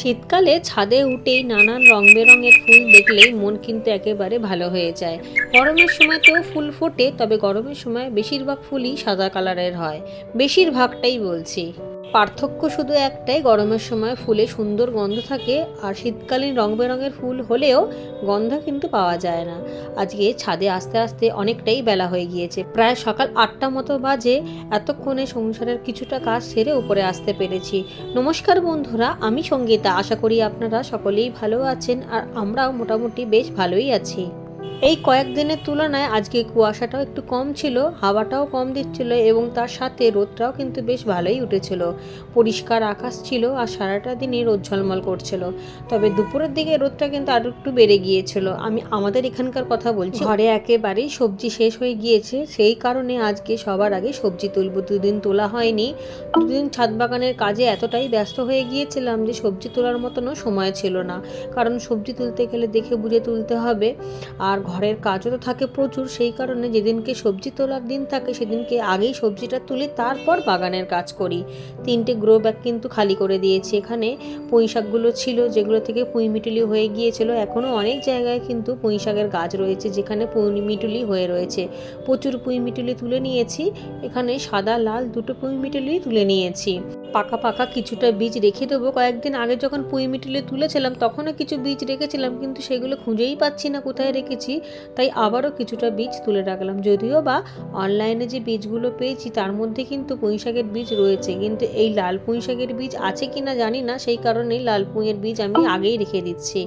শীতকালে ছাদে উঠেই নানান রং বেরঙের ফুল দেখলেই মন কিন্তু একেবারে ভালো হয়ে যায়। গরমের সময়তেও ফুল ফোটে, তবে গরমের সময় বেশিরভাগ ফুলই সাদা কালারের হয়। বেশিরভাগটাই বলছি। পার্থক্য শুধু একটাই, গরমের সময় ফুলে সুন্দর গন্ধ থাকে আর শীতকালীন রং বেরঙের ফুল হলেও গন্ধ কিন্তু পাওয়া যায় না। আজকে ছাদে আস্তে আস্তে অনেকটাই বেলা হয়ে গিয়েছে। প্রায় সকাল আটটা মতো বাজে, এতক্ষণে সংসারের কিছুটা কাজ সেরে উপরে আসতে পেরেছি। নমস্কার বন্ধুরা, আমি সঙ্গীতা। আশা করি আপনারা সকলেই ভালো আছেন আর আমরাও মোটামুটি বেশ ভালোই আছি। এই কয়েকদিনের তুলনায় আজকে কুয়াশাটাও একটু কম ছিল, হাওয়াটাও কম দিচ্ছিল এবং তার সাথে রোদটাও কিন্তু বেশ ভালোই উঠেছিল। পরিষ্কার আকাশ ছিল আর সারাটা দিনই রোদ ঝলমল করছিল। তবে দুপুরের দিকে রোদটা কিন্তু আরও একটু বেড়ে গিয়েছিল। আমি, আমাদের এখানকার কথা বলছি, ঘরে একেবারেই সবজি শেষ হয়ে গিয়েছে। সেই কারণে আজকে সবার আগে সবজি তুলব। দুদিন তোলা হয়নি। দুদিন ছাদ বাগানের কাজে এতটাই ব্যস্ত হয়ে গিয়েছিলাম যে সবজি তোলার মতনও সময় ছিল না। কারণ সবজি তুলতে গেলে দেখে বুঝে তুলতে হবে। আর ঘরের কাজও তো থাকে প্রচুর, সেই কারণে যেদিনকে সবজি তোলার দিন থাকে সেদিনকে আগেই সবজিটা তুলি তারপর বাগানের কাজ করি। তিনটে গ্রো ব্যাগ কিন্তু খালি করে দিয়েছি। এখানে পুঁই শাকগুলো ছিল যেগুলো থেকে পুঁই মিটুলি হয়ে গিয়েছিল। এখনও অনেক জায়গায় কিন্তু পুঁই শাকের গাছ রয়েছে যেখানে পুঁই মিটুলি হয়ে রয়েছে। প্রচুর পুঁই মিটুলি তুলে নিয়েছি। এখানে সাদা, লাল দুটো পুঁই মিটুলি তুলে নিয়েছি। পাকা পাকা কিছুটা বীজ রেখে দেবো। কয়েকদিন আগে যখন পুঁই মিটুলি তুলেছিলাম, তখনও কিছু বীজ রেখেছিলাম, কিন্তু সেগুলো খুঁজেই পাচ্ছি না, কোথায় রেখেছি? তাই আবারও কিছুটা বীজ তুলে রাখলাম। যদিও বা অনলাইনে যে বীজগুলো পেয়েছি, তার মধ্যে কিন্তু পুঁই শাকের বীজ রয়েছে, কিন্তু এই লাল পুঁই শাকের বীজ আছে কি না জানি না, সেই কারণেই লাল পুঁইয়ের বীজ আমি আগেই রেখে দিচ্ছি।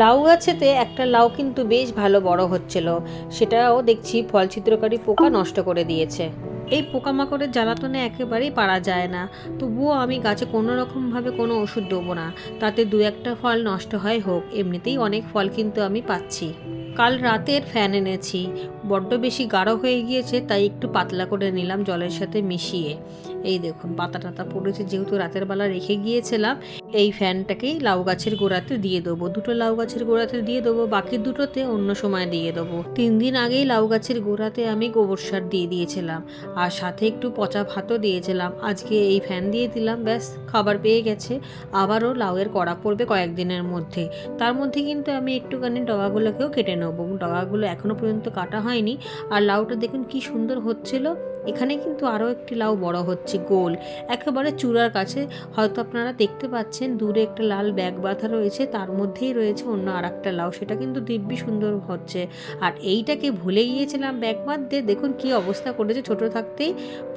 লাউ গাছেতে একটা লাউ কিন্তু বেশ ভালো বড় হচ্ছিল। সেটাও দেখছি ফল ছিদ্রকারী পোকা নষ্ট করে দিয়েছে। এই পোকামাকড়ের জ্বালাতনে একেবারেই পারা যায় না। তবুও আমি গাছে কোনো রকমভাবে কোনো ওষুধ দেবো না। তাতে দু একটা ফল নষ্ট হয় হোক, এমনিতেই অনেক ফল কিন্তু আমি পাচ্ছি। কাল রাতের ফ্যান এনেছি। বড্ড বেশি গাঢ় হয়ে গিয়েছে, তাই একটু পাতলা করে নিলাম জলের সাথে মিশিয়ে। এই দেখুন পাতা টাতা পড়েছে। যেহেতু রাতের বেলা রেখে গিয়েছিলাম, এই ফ্যানটাকেই লাউ গাছের গোড়াতে দিয়ে দেবো। দুটো লাউ গাছের গোড়াতে দিয়ে দেবো, বাকি দুটোতে অন্য সময় দিয়ে দেবো। তিন দিন আগেই লাউ গাছের গোড়াতে আমি গোবর সার দিয়ে দিয়েছিলাম আর সাথে একটু পচা ভাতও দিয়েছিলাম। আজকে এই ফ্যান দিয়ে দিলাম, ব্যাস, খাবার পেয়ে গেছে। আবারও লাউয়ের কড়া পড়বে কয়েকদিনের মধ্যে। তার মধ্যে কিন্তু আমি একটুখানি ডগাগুলোকেও কেটে নেব। ডগাগুলো এখনও পর্যন্ত কাটা হয়নি। আর লাউটা দেখুন কি সুন্দর হচ্ছিল। এখানে কিন্তু আরও একটি লাউ বড় হচ্ছে, গোল। একেবারে চূড়ার কাছে। হয়তো আপনারা দেখতে পাচ্ছেন, দূরে একটা লাল ব্যাগ বাঁধা রয়েছে, তার মধ্যেই রয়েছে অন্য আর একটা লাউ। সেটা কিন্তু দিব্যি সুন্দর হচ্ছে। আর এইটাকে ভুলে গিয়েছিলাম ব্যাগ বাঁধতে। দেখুন কি অবস্থা করেছে ছোট থাকতেই।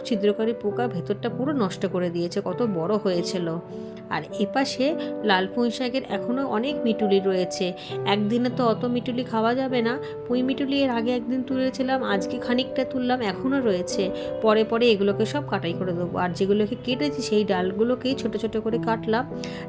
ছিদ্রকারী পোকা ভেতরটা পুরো নষ্ট করে দিয়েছে, কত বড় হয়েছিল। আর এপাশে লাল পুঁই শাকের এখনও অনেক মিটুলি রয়েছে। একদিনে তো অত মিটুলি খাওয়া যাবে না। পুঁই মিটুলি এর আগে একদিন তুলেছিলাম, আজকে খানিকটা তুললাম, এখনও রয়েছে। পরে পরে এগুলোকে সব কাটাই করে দেবো। আর যেগুলোকে কেটেছি সেই ডালগুলোকেই ছোট ছোট করে কাটলাম।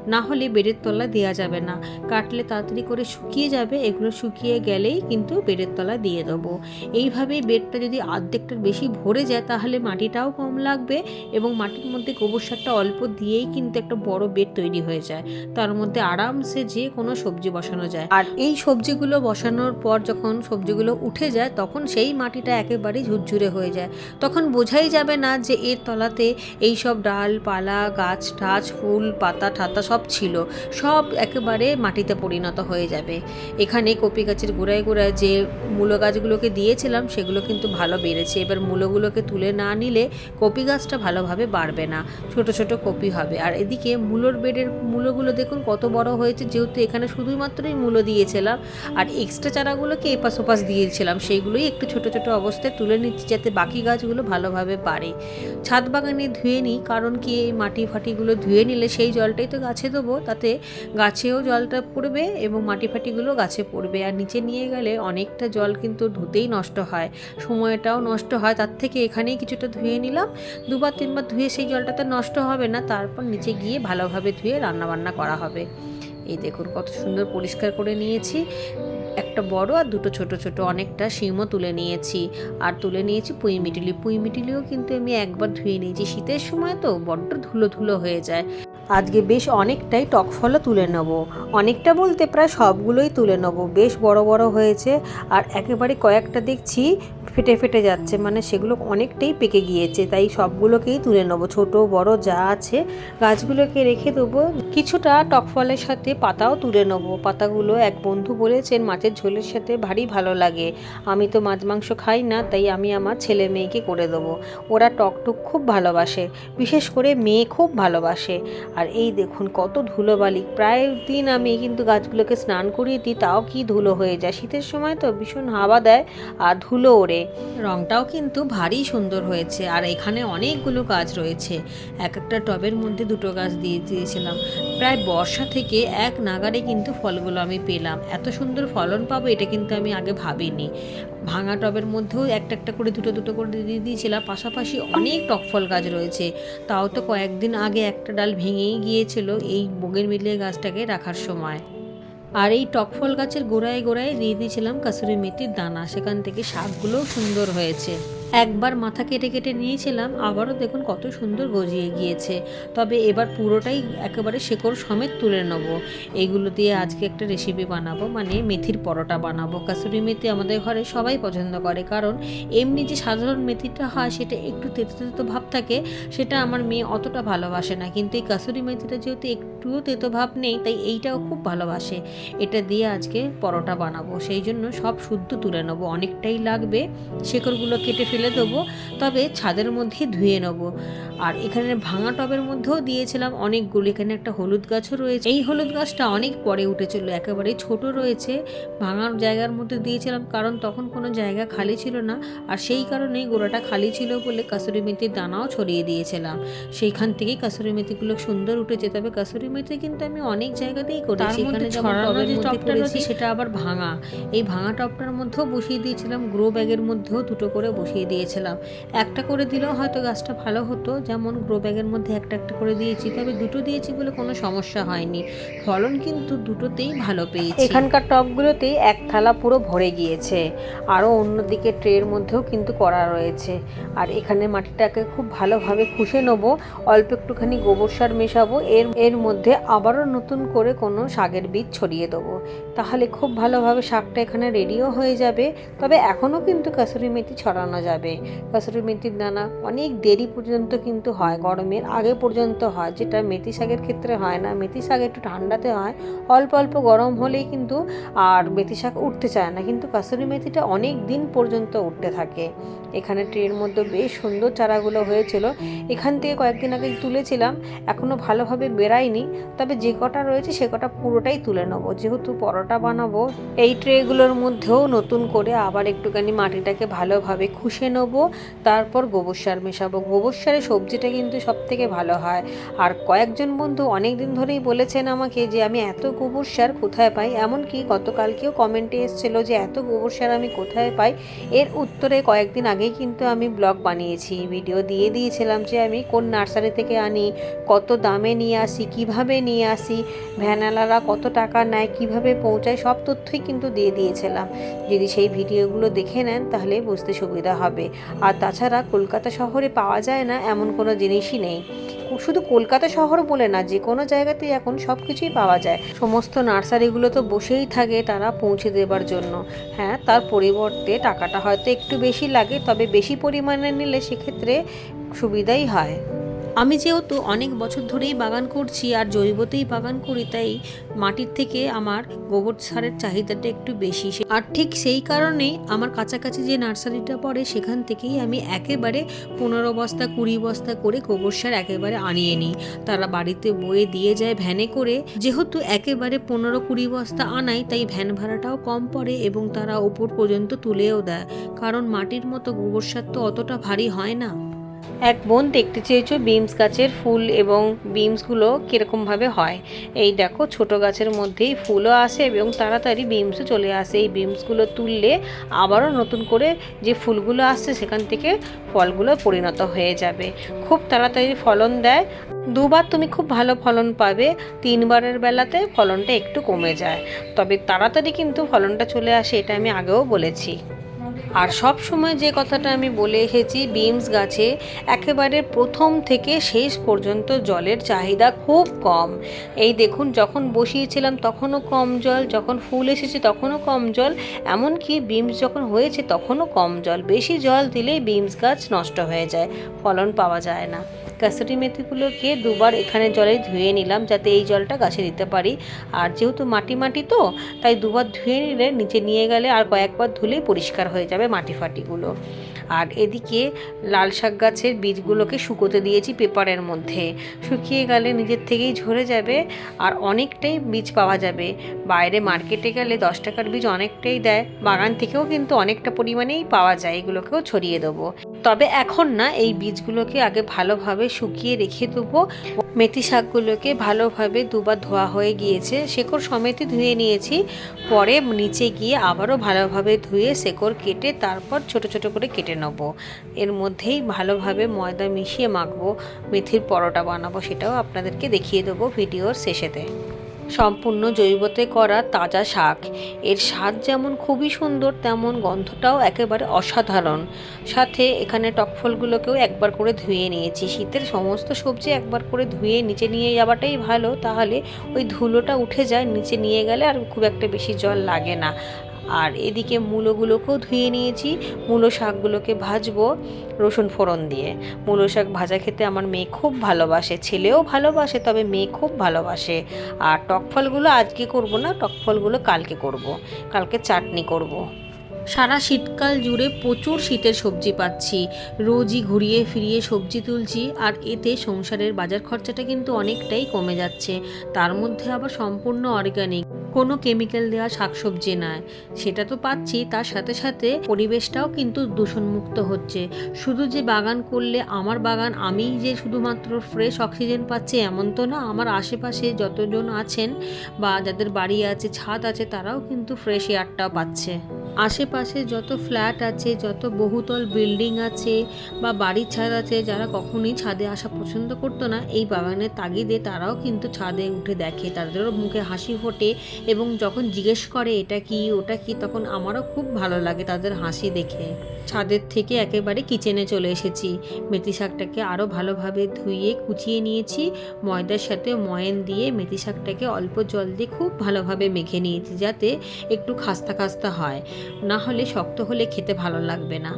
না হলে বেডের তলা দেওয়া যাবে না। কাটলে তাড়াতাড়ি করে শুকিয়ে যাবে। এগুলো শুকিয়ে গেলেই কিন্তু বেডের তলা দিয়ে দেবো। এইভাবেই বেডটা যদি অর্ধেকটার বেশি ভরে যায়, তাহলে মাটিটাও কম লাগবে এবং মাটির মধ্যে গোবর সারটা অল্প দিয়েই কিন্তু একটা বড় বেড তৈরি হয়ে যায়। তার মধ্যে আরামসে যে কোনো সবজি বসানো যায়। আর এই সবজিগুলো বসানোর পর যখন সবজিগুলো উঠে যায়, তখন সেই মাটিটা একেবারেই ঝুরঝুরে হয়ে যায়। তখন বোঝাই যাবে না যে এর তলাতে এই সব ডাল পালা গাছ টাছ, ফুল, পাতা, ঠাতা সব ছিল। সব একেবারে মাটিতে পরিণত হয়ে যাবে। এখানে কপি গাছের গোড়ায় গোড়ায় যে মূলো গাছগুলোকে দিয়েছিলাম, সেগুলো কিন্তু ভালো বেড়েছে। এবার মূলোগুলোকে তুলে না নিলে কপি গাছটা ভালোভাবে বাড়বে না। ছোট ছোট কপি হবে। আর এদিকে মূলোর বেডের মূলোগুলো দেখুন কত বড় হয়েছে। যেহেতু এখানে শুধুমাত্রই মূলো দিয়েছিলাম, আর এক্সট্রা চারাগুলোকে এপাশ ওপাশ দিয়েছিলাম, সেইগুলোই একটু ছোট ছোট অবস্থায় তুলে নিচ্ছি যাতে বাকি গাছগুলো ভালোভাবে বাড়ে ছাদ বাগানে ধুয়ে নিই, কারণ কি এই মাটি ফাটিগুলো ধুয়ে নিলে সেই জলটাই তো গাছে দেবো, তাতে গাছেও জলটা পড়বে এবং মাটি ফাটিগুলো গাছে পড়বে। আর নিচে নিয়ে গেলে অনেকটা জল কিন্তু ধুতেই নষ্ট হয়, সময়টাও নষ্ট হয়। তার থেকে এখানেই কিছুটা ধুয়ে নিলাম, দুবার তিনবার ধুয়ে সেই জলটা তো নষ্ট হবে না, তারপর নিচে গিয়ে ভালোভাবে ধুয়ে রান্নাবান্না করা হবে। এই দেখুন কত সুন্দর পরিষ্কার করে নিয়েছি। একটা বড় আর দুটো ছোট ছোট। অনেকটা শিমও তুলে নিয়েছি। আর তুলে নিয়েছি পুঁই মিটিলি। পুঁই মিটিলিও কিন্তু আমি একবার ধুয়ে নিয়েছি। শীতের সময় তো বড্ড ধুলো ধুলো হয়ে যায়। আজকে বেশ অনেকটাই টক ফলও তুলে নেব। অনেকটা বলতে প্রায় সবগুলোই তুলে নেব। বেশ বড় বড় হয়েছে আর একেবারে কয়েকটা দেখছি ফেটে ফেটে যাচ্ছে মানে সেগুলো অনেকটাই পেকে গিয়েছে, তাই সবগুলোকেই তুলে নেব। ছোট, বড় যা আছে গাছগুলোকে রেখে দেবো। কিছুটা টক ফলের সাথে পাতাও তুলে নেব। পাতাগুলো এক বন্ধু বলেছেন, মাছের ঝোলের সাথে ভারী ভালো লাগে। আমি তো মাছ মাংস খাই না, তাই আমি আমার ছেলে মেয়েকে করে দেবো। ওরা টক টক খুব ভালোবাসে, বিশেষ করে মেয়ে খুব ভালোবাসে। আর এই দেখুন কত ধুলোবালি। প্রায় দিন আমি কিন্তু গাছগুলোকে স্নান করিয়ে দিই, তাও কি ধুলো হয়ে যায়? শীতের সময় তো ভীষণ হাওয়া দেয় আর ধুলো ওড়ে। রংটাও কিন্তু ভারী সুন্দর হয়েছে আর এখানে অনেকগুলো গাছ রয়েছে। এক একটা টবের মধ্যে দুটো গাছ দিয়ে দিয়েছিলাম। প্রায় বর্ষা থেকে এক নাগারে কিন্তু ফলগুলো আমি পেলাম। এত সুন্দর ফলন পাবো এটা কিন্তু আমি আগে ভাবিনি। ভাঙা টবের মধ্যেও একটা একটা করে, দুটো দুটো করে দিয়ে দিয়েছিলাম পাশাপাশি অনেক টক ফল গাছ রয়েছে। তাও তো কয়েকদিন আগে একটা ডাল ভেঙেই গিয়েছিল এই বগের মিলিয়ে গাছটাকে রাখার সময়। আর এই টক ফল গাছের গোড়ায় গোড়ায় দিয়ে দিয়েছিলাম কাসুরি মেথির দানা। সেখান থেকে শাকগুলোও সুন্দর হয়েছে। একবার মাথা কেটে কেটে নিয়েছিলাম, আবারও দেখুন কত সুন্দর গজিয়ে গিয়েছে। তবে এবার পুরোটাই একেবারে শেকড় সমেত তুলে নেব। এইগুলো দিয়ে আজকে একটা রেসিপি বানাবো মানে মেথির পরোটা বানাবো। কাসুরি মেথি আমাদের ঘরে সবাই পছন্দ করে, কারণ এমনি যে সাধারণ মেথিটা হয়, সেটা একটু তেতো তেতো ভাব থাকে, সেটা আমার মেয়ে অতটা ভালোবাসে না। কিন্তু এই কাসুরি মেথিটা যেহেতু একটুও তেতো ভাব নেই, তাই এইটাও খুব ভালোবাসে। এটা দিয়ে আজকে পরোটা বানাবো, সেই জন্য সব শুদ্ধ তুলে নেব। অনেকটাই লাগবে, শেকড়গুলো কেটে ফেলে দেবো তবে ছাদের মধ্যেই ধুয়ে নেব। আর এখানে ভাঙা টবের মধ্যেও দিয়েছিলাম অনেকগুলো এখানে একটা হলুদ গাছও রয়েছে। এই হলুদ গাছটা অনেক পরে উঠেছিল একেবারে ছোট রয়েছে। ভাঙার জায়গার মধ্যে দিয়েছিলাম কারণ তখন কোনো জায়গা খালি ছিল না। আর সেই কারণেই গোড়াটা খালি ছিল বলে কাসুরি মেথির দানাও ছড়িয়ে দিয়েছিলাম। সেইখান থেকেই কাসুরি মেথিগুলো সুন্দর উঠেছে তবে কাসুরি মেথি কিন্তু আমি অনেক জায়গাতেই করেছি। এখানে যেমন মধ্যে সেটা আবার ভাঙা। এই ভাঙা টবটার মধ্যেও বসিয়ে দিয়েছিলাম গ্রো ব্যাগের মধ্যেও দুটো করে বসিয়ে দিয়েছিলাম। একটা করে দিলেও হয়তো গাছটা ভালো হতো, যেমন গ্রো ব্যাগের মধ্যে একটা একটা করে দিয়েছি, তবে দুটো দিয়েছি বলে কোনো সমস্যা হয়নি। ফলন কিন্তু দুটোতেই ভালো পেয়েছি। এখানকার টবগুলোতেই এক থালা পুরো ভরে গিয়েছে। আরও অন্যদিকে ট্রের মধ্যেও কিন্তু করা রয়েছে। আর এখানে মাটিটাকে খুব ভালোভাবে খুশে নেব, অল্প একটুখানি গোবর সার মেশাবো, এর এর মধ্যে আবারও নতুন করে কোনো শাকের বীজ ছড়িয়ে দেবো। তাহলে খুব ভালোভাবে শাকটা এখানে রেডিও হয়ে যাবে। তবে এখনও কিন্তু কাসুরি মেথি ছড়ানো যাবে কাসুরি মেথির দানা অনেক দেরি পর্যন্ত কিন্তু হয়, গরমের আগে পর্যন্ত হয়, যেটা মেথি শাকের ক্ষেত্রে হয় না। মেথি শাক একটু ঠান্ডাতে হয়, অল্প অল্প গরম হলেই কিন্তু আর মেথি শাক উঠতে চায় না। কিন্তু কাসুরি মেথিটা অনেক দিন পর্যন্ত উঠতে থাকে। এখানে ট্রের মধ্যে বেশ সুন্দর চারাগুলো হয়েছিল। এখান থেকে কয়েকদিন আগে তুলেছিলাম এখনও ভালোভাবে বেরায়নি। তবে যে কটা রয়েছে সে কটা পুরোটাই তুলে নেব। যেহেতু পরোটা বানাবো, এই ট্রেগুলোর মধ্যেও নতুন করে আবার একটুখানি মাটিটাকে ভালোভাবে খুশে নেব, তারপর গোবর সার মেশাবো। গোবর সারে সবজিটা কিন্তু সব থেকে ভালো হয়। আর কয়েকজন বন্ধু অনেক দিন ধরেই বলেছেন আমাকে যে, আমি এত গোবর সার কোথায় পাই? এমনকি গতকালকেও কমেন্টে এসেছিল যে, এত গোবর সার আমি কোথায় পাই? এর উত্তরে কয়েকদিন আগেই কিন্তু আমি ব্লগ বানিয়েছি। ভিডিও দিয়ে দিয়েছিলাম যে, আমি কোন নার্সারি থেকে আনি, কত দামে নিয়ে আসি, কীভাবে নিয়ে আসি, ভ্যানালারা কত টাকা নেয়, কীভাবে পৌঁছায়, সব তথ্যই কিন্তু দিয়ে দিয়েছিলাম। যদি সেই ভিডিওগুলো দেখে নেন, তাহলে বুঝতে সুবিধা হবে। আর তাছাড়া কলকাতা শহরে পাওয়া যায় না এমন কোনো জিনিসই নেই। শুধু কলকাতা শহর বলে না, যে কোনো জায়গাতেই এখন সব কিছুই পাওয়া যায়। সমস্ত নার্সারিগুলো তো বসেই থাকে তারা পৌঁছে দেবার জন্য। হ্যাঁ তার পরিবর্তে টাকাটা হয়তো একটু বেশি লাগে, তবে বেশি পরিমাণে নিলে সেক্ষেত্রে সুবিধাই হয়। আমি যেহেতু অনেক বছর ধরেই বাগান করছি আর জৈবতেই বাগান করি, তাই মাটির থেকে আমার গোবর সারের চাহিদাটা একটু বেশি। আর ঠিক সেই কারণেই আমার কাছাকাছি যে নার্সারিটা পড়ে, সেখান থেকেই আমি একেবারে পনেরো বস্তা, কুড়ি বস্তা করে গোবর সার একেবারে আনিয়ে নিই। তারা বাড়িতে বয়ে দিয়ে যায় ভ্যানে করে। যেহেতু একেবারে পনেরো কুড়ি বস্তা আনাই, তাই ভ্যান ভাড়াটাও কম পড়ে এবং তারা ওপর পর্যন্ত তুলেও দেয়। কারণ মাটির মতো গোবর সার তো অতটা ভারী হয় না। এক বোন দেখতে চেয়েছো, বিমস গাছের ফুল এবং বিমসগুলো কীরকমভাবে হয়? এই দেখো, ছোট গাছের মধ্যেই ফুলও আসে এবং তাড়াতাড়ি বিমসও চলে আসে। এই বিমসগুলো তুললে আবারও নতুন করে যে ফুলগুলো আসছে, সেখান থেকে ফলগুলো পরিণত হয়ে যাবে। খুব তাড়াতাড়ি ফলন দেয়। দুবার তুমি খুব ভালো ফলন পাবে, তিনবারের বেলাতে ফলনটা একটু কমে যায়। তবে তাড়াতাড়ি কিন্তু ফলনটা চলে আসে, এটা আমি আগেও বলেছি। আর সব সময় যে কথাটা আমি বলে এসেছি, বিমস গাছে একেবারে প্রথম থেকে শেষ পর্যন্ত জলের চাহিদা খুব কম। এই দেখুন, যখন বসিয়েছিলাম তখনও কম জল, যখন ফুল এসেছে তখনও কম জল, এমনকি বিমস যখন হয়েছে তখনও কম জল। বেশি জল দিলেই বিমস গাছ নষ্ট হয়ে যায়, ফলন পাওয়া যায় না। কাসুরি মেথিগুলোকে দুবার এখানে জলে ধুয়ে নিলাম যাতে এই জলটা গাছে দিতে পারি। আর যেহেতু মাটি মাটি তো, তাই দুবার ধুয়ে নিলে নিচে নিয়ে গেলে আর কয়েকবার ধুলেই পরিষ্কার হয়ে যাবে মাটি ফাটিগুলো। আর এদিকে লাল শাক গাছের বীজগুলোকে শুকোতে দিয়েছি পেপারের মধ্যে। শুকিয়ে গেলে নিজের থেকেই ঝরে যাবে আর অনেকটাই বীজ পাওয়া যাবে। বাইরে মার্কেটে গেলে দশ টাকার বীজ অনেকটাই দেয়, বাগান থেকেও কিন্তু অনেকটা পরিমাণেই পাওয়া যায়, এগুলোকেও ছড়িয়ে দেবো। তবে এখন না, এই বীজগুলোকে আগে ভালোভাবে শুকিয়ে রেখে দেবো। মেথি শাকগুলোকে ভালোভাবে দুবার ধোয়া হয়ে গিয়েছে। শেকড় সমেতই ধুয়ে নিয়েছি। পরে নিচে গিয়ে আবারও ভালোভাবে ধুয়ে শেকড় কেটে তারপর ছোট ছোট করে কেটে নেব। এর মধ্যেই ভালোভাবে ময়দা মিশিয়ে মাখবো। মেথির পরোটা বানাবো সেটাও আপনাদেরকে দেখিয়ে দেবো ভিডিওর শেষেতে। সম্পূর্ণ জৈবতে করা তাজা শাক। এর স্বাদ যেমন খুবই সুন্দর, তেমন গন্ধটাও একেবারে অসাধারণ। সাথে এখানে টকফলগুলোকেও একবার করে ধুয়ে নিয়েছি। শীতের সমস্ত সবজি একবার করে ধুয়ে নিচে নিয়ে যাওয়াটাই ভালো। তাহলে ওই ধুলোটা উঠে যায়, নিচে নিয়ে গেলে আর খুব একটা বেশি জল লাগে না। আর এদিকে মূলোগুলোকেও ধুয়ে নিয়েছি মূলো শাকগুলোকে ভাজবো রসুন ফোড়ন দিয়ে মূলো শাক ভাজা খেতে আমার মেয়ে খুব ভালোবাসে, ছেলেও ভালোবাসে, তবে মেয়ে খুব ভালোবাসে আর টক ফলগুলো আজকে করব না, টক ফলগুলো কালকে করব। কালকে চাটনি করব। সারা শীতকাল জুড়ে প্রচুর শীতের সবজি পাচ্ছি। রোজই ঘুরিয়ে ফিরিয়ে সবজি তুলছি, আর এতে সংসারের বাজার খরচাটা কিন্তু অনেকটাই কমে যাচ্ছে। তার মধ্যে আবার সম্পূর্ণ অর্গানিক কোনো কেমিক্যাল দেওয়া শাকসবজি নয়। সেটা তো পাচ্ছি, তার সাথে সাথে পরিবেশটাও কিন্তু দূষণমুক্ত হচ্ছে। শুধু যে বাগান করলে আমার বাগান, আমি যে শুধুমাত্র ফ্রেশ অক্সিজেন পাচ্ছি এমন তো না, আমার আশেপাশে যতজন আছেন বা যাদের বাড়ি আছে, ছাদ আছে, তারাও কিন্তু ফ্রেশ এয়ারটাও পাচ্ছে। আশেপাশে যত ফ্ল্যাট আছে, যত বহুতল বিল্ডিং আছে বা বাড়ির ছাদ আছে, যারা কখনোই ছাদে আসা পছন্দ করতো না, এই বাগানের তাগিদে তারাও কিন্তু ছাদে উঠে দেখে। তাদেরও মুখে হাসি ফোটে এবং যখন জিজ্ঞেস করে, এটা কি? ওটা কি? তখন আমারও খুব ভালো লাগে তাদের হাসি দেখে। ছাদের থেকে একেবারে কিচেনে চলে এসেছি। মেথি শাকটাকে আরও ভালোভাবে ধুয়ে কুচিয়ে নিয়েছি। ময়দার সাথে ময়ান দিয়ে মেথি শাকটাকে অল্প জল দিয়ে খুব ভালোভাবে মেখে নিয়েছি যাতে একটু খাস্তা খাস্তা হয়। না হলে শক্ত হলে খেতে ভালো লাগবে না।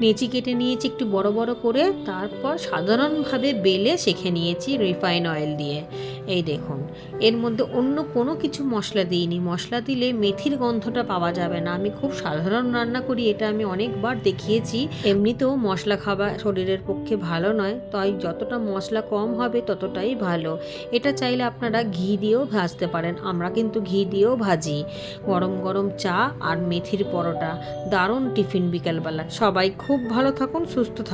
নেচি কেটে নিয়েছি একটু বড় বড় করে, তারপর সাধারণভাবে বেলে শেখে নিয়েছি রিফাইন অয়েল দিয়ে। এই দেখুন, এর মধ্যে অন্য কোনো কিছু মশলা দিইনি। মশলা দিলে মেথির গন্ধটা পাওয়া যাবে না। আমি খুব সাধারণ রান্না করি, এটা আমি অনেকবার দেখিয়েছি। এমনিতেও মশলা খাওয়া শরীরের পক্ষে ভালো নয়, তাই যতটা মশলা কম হবে ততটাই ভালো। এটা চাইলে আপনারা ঘি দিয়েও ভাজতে পারেন। আমরা কিন্তু ঘি দিয়েও ভাজি। গরম গরম চা আর মেথির পরোটা। দারুণ টিফিন বিকালবেলা। সবাই খুব ভালো থাকুন সুস্থ থাকুন।